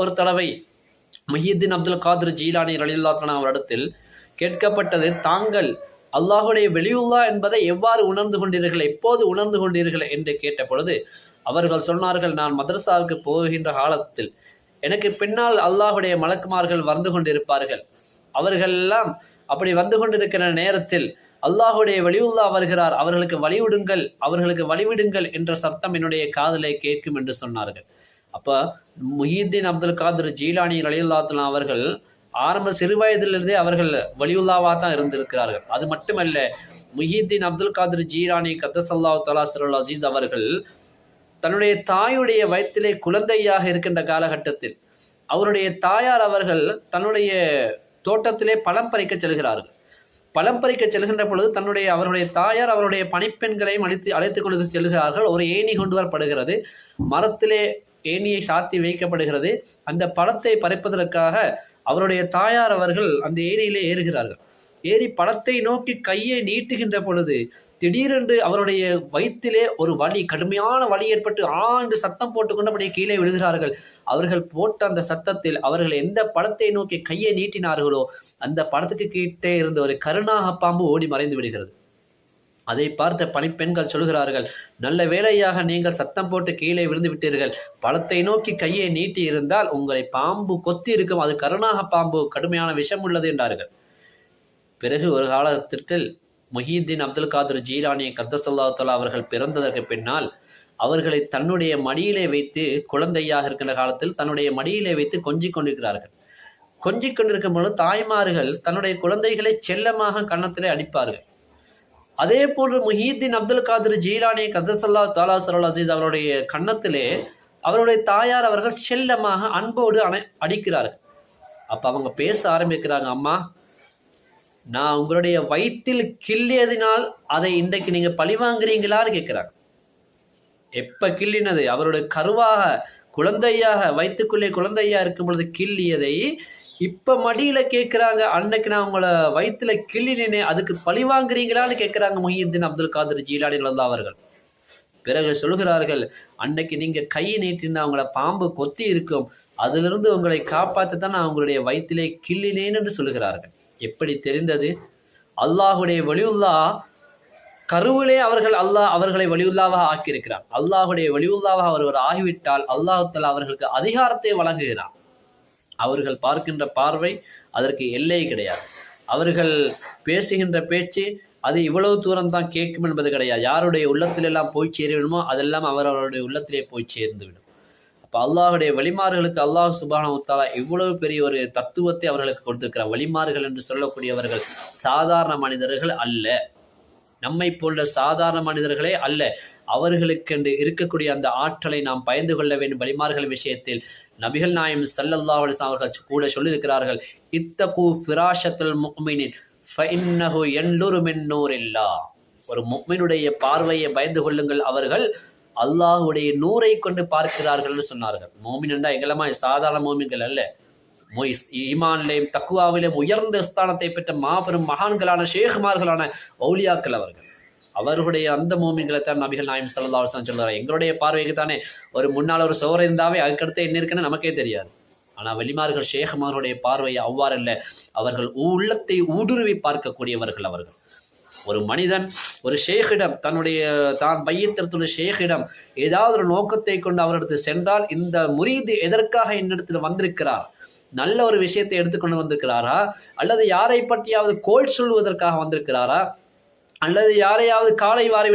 ஒரு தடவை முஹியுத்தீன் அப்துல் காதிர் ஜீலானி ரலில்லாத்தனா அவரிடத்தில் கேட்கப்பட்டது தாங்கள் அல்லாஹுடைய வெளியுல்லா என்பதை எவ்வாறு உணர்ந்து கொண்டீர்கள் எப்போது உணர்ந்து கொண்டீர்கள்? என்று கேட்ட பொழுது அவர்கள் சொன்னார்கள் நான் மதரசாவுக்கு போகின்ற காலத்தில் எனக்கு பின்னால் அல்லாஹுடைய மலக்குமார்கள் வந்து கொண்டிருப்பார்கள். அவர்கள் எல்லாம் அப்படி வந்து கொண்டிருக்கிற நேரத்தில் அல்லாஹுடைய வலியுல்லா வருகிறார். அவர்களுக்கு வழிவிடுங்கள் அவர்களுக்கு வழிவிடுங்கள் என்ற சத்தம் என்னுடைய காதலை கேட்கும் என்று சொன்னார்கள். அப்போ முஹீத்தீன் அப்துல் காதர் ஜீலானி அலியுல்லாத்தலாம் அவர்கள் ஆரம்ப சிறு வயதிலிருந்தே அவர்கள் வலியுல்லாவா தான் இருந்திருக்கிறார்கள். அது மட்டுமல்ல முஹீத்தீன் அப்துல் காதர் ஜீரானி கத்தசல்லா தலாசருல் அசீஸ் அவர்கள் தன்னுடைய தாயுடைய வயிற்றிலே குழந்தையாக இருக்கின்ற காலகட்டத்தில் அவருடைய தாயார் அவர்கள் தன்னுடைய தோட்டத்திலே பழம் பறிக்க செல்கிறார்கள். பழம் பறிக்க செல்கின்ற பொழுது தன்னுடைய அவருடைய தாயார் அவருடைய பணிப்பெண்களையும் அழைத்து அழைத்துக் கொண்டு செல்கிறார்கள். ஒரு ஏணி கொண்டு வரப்படுகிறது. மரத்திலே ஏணியை சாத்தி வைக்கப்படுகிறது. அந்த பழத்தை பறிப்பதற்காக அவருடைய தாயார் அவர்கள் அந்த ஏரியிலே ஏறுகிறார்கள். ஏறி பழத்தை நோக்கி கையை நீட்டுகின்ற பொழுது திடீரென்று அவருடைய வயிற்றிலே ஒரு வலி கடுமையான வலி ஏற்பட்டு ஆண்டு சத்தம் போட்டுக்கொண்டு கீழே விழுகிறார்கள். அவர்கள் போட்ட அந்த சத்தத்தில் அவர்கள் எந்த படத்தை நோக்கி கையை நீட்டினார்களோ அந்த படத்துக்கு கிட்டே இருந்த ஒரு கருணாக பாம்பு ஓடி மறைந்து விடுகிறது. அதை பார்த்த பணிப்பெண்கள் சொல்கிறார்கள் நல்ல வேலையாக நீங்கள் சத்தம் போட்டு கீழே விழுந்து விட்டீர்கள். பழத்தை நோக்கி கையை நீட்டி இருந்தால் உங்களை பாம்பு கொத்தி இருக்கும். அது கருணாக பாம்பு கடுமையான விஷம் உள்ளது என்றார்கள். பிறகு ஒரு காலத்திற்குள் மொஹீத்தீன் அப்துல் காதர் ஜீலானி கத்தசல்லா தலா அவர்கள் பிறந்ததற்கு பின்னால் அவர்களை தன்னுடைய மடியிலே வைத்து குழந்தையாக இருக்கின்ற காலத்தில் தன்னுடைய மடியிலே வைத்து கொஞ்சிக் கொண்டிருக்கிறார்கள். கொஞ்சிக் கொண்டிருக்கும் பொழுது தாய்மார்கள் தன்னுடைய குழந்தைகளை செல்லமாக கன்னத்திலே அடிப்பார்கள். அதே போன்று முஹீத்தின் அப்துல் காதிர் ஜீலானி கதசல்லா தாலா சரோல் அசீஸ் அவருடைய கன்னத்திலே அவருடைய தாயார் அவர்கள் செல்லமாக அன்போடு அணை அடிக்கிறார்கள். அப்ப அவங்க பேச ஆரம்பிக்கிறாங்க அம்மா நான் உங்களுடைய வயிற்றில் கிள்ளியதினால் அதை இன்றைக்கு நீங்க பழிவாங்குறீங்களான்னு கேட்குறாங்க கேட்கிறாங்க எப்ப கிள்ளினது? அவருடைய கருவாக குழந்தையாக வயிற்றுக்குள்ளே குழந்தையா இருக்கும் பொழுது கிள்ளியதை இப்ப மடியில கேட்குறாங்க அன்னைக்கு நான் உங்களை வயிற்றுல கிள்ளினே அதுக்கு பழி வாங்குறீங்களான்னு கேட்கிறாங்க முஹியுத்தீன் அப்துல் காதர் ஜீலாடி லல்லா அவர்கள். பிறகு சொல்கிறார்கள் அன்னைக்கு நீங்க கையை நீட்டிருந்த அவங்கள பாம்பு கொத்தி இருக்கும். அதிலிருந்து உங்களை காப்பாற்றத்தான் நான் உங்களுடைய வயிற்றிலே கிள்ளினேன் என்று சொல்கிறார்கள் எப்படி தெரிந்தது? அல்லாஹுடைய வலியுல்லா கருவிலே அவர்கள் அல்லாஹ் அவர்களை வலியுல்லாவாக ஆக்கியிருக்கிறார் அல்லாஹுடைய வலியுல்லாவாக ஒருவர் ஆகிவிட்டால் அல்லாஹுத்தலா அவர்களுக்கு அதிகாரத்தை வழங்குகிறார் அவர்கள் பார்க்கின்ற பார்வை அதற்கு எல்லை கிடையாது. அவர்கள் பேசுகின்ற பேச்சு அது இவ்வளவு தூரம் தான் கேட்கும் என்பது கிடையாது. யாருடைய உள்ளத்திலெல்லாம் போய் சேரவிடுமோ அதெல்லாம் அவர் அவருடைய உள்ளத்திலே போய் சேர்ந்துவிடும். அப்போ அல்லாஹுடைய வழிமார்களுக்கு அல்லாஹ் சுபான உத்தாலா இவ்வளவு பெரிய ஒரு தத்துவத்தை அவர்களுக்கு கொடுத்திருக்கிறார். வழிமார்கள் என்று சொல்லக்கூடியவர்கள் சாதாரண மனிதர்கள் அல்ல. நம்மை போன்ற சாதாரண மனிதர்களே அல்ல. அவர்களுக்கென்று இருக்கக்கூடிய அந்த ஆற்றலை நாம் பயந்து கொள்ள வேண்டும். வழிமார்கள் விஷயத்தில் நபிகள் நாயம் சல்லல்லா அலிஸ்லாம் அவர்கள் கூட சொல்லியிருக்கிறார்கள் இத்தகு பிராஷத்துல் முக்மினின் ஃபைன்னஹு என்லுரு ஒரு முக்மினுடைய பார்வையை பயந்து கொள்ளுங்கள். அவர்கள் அல்லாஹுடைய நூரை கொண்டு பார்க்கிறார்கள் சொன்னார்கள். மோமின் என்றா எங்களமா சாதாரண மோமின்கள் அல்ல. ஈமானிலேயும் தக்குவாவிலேயும் உயர்ந்த ஸ்தானத்தை பெற்ற மாபெரும் மகான்களான ஷேகுமார்களான ஒலியாக்கள் அவர்கள். அவர்களுடைய அந்த மோமிங்களை தான் நபிகள் நாயம் சல்லா சொல்றாரு. எங்களுடைய பார்வைக்கு தானே ஒரு முன்னால் ஒரு சோறு இருந்தாவே அதுக்கடுத்து என்ன இருக்குன்னு நமக்கே தெரியாது. ஆனால் வெளிமார்கள் ஷேகுமார்களுடைய பார்வை அவ்வாறு இல்லை அவர்கள் உள்ளத்தை ஊடுருவி பார்க்கக்கூடியவர்கள் அவர்கள். ஒரு மனிதன் ஒரு ஷேகிடம் தன்னுடைய தான் பையத்திரத்துடைய ஷேகிடம் ஏதாவது ஒரு நோக்கத்தை கொண்டு அவரிடத்து சென்றால் இந்த முரீது எதற்காக என்னிடத்தில் வந்திருக்கிறார்? நல்ல ஒரு விஷயத்தை எடுத்துக்கொண்டு வந்திருக்கிறாரா? அல்லது யாரை பற்றியாவது கோல் சொல்வதற்காக வந்திருக்கிறாரா? அல்லது யாரையாவது காலை வாரி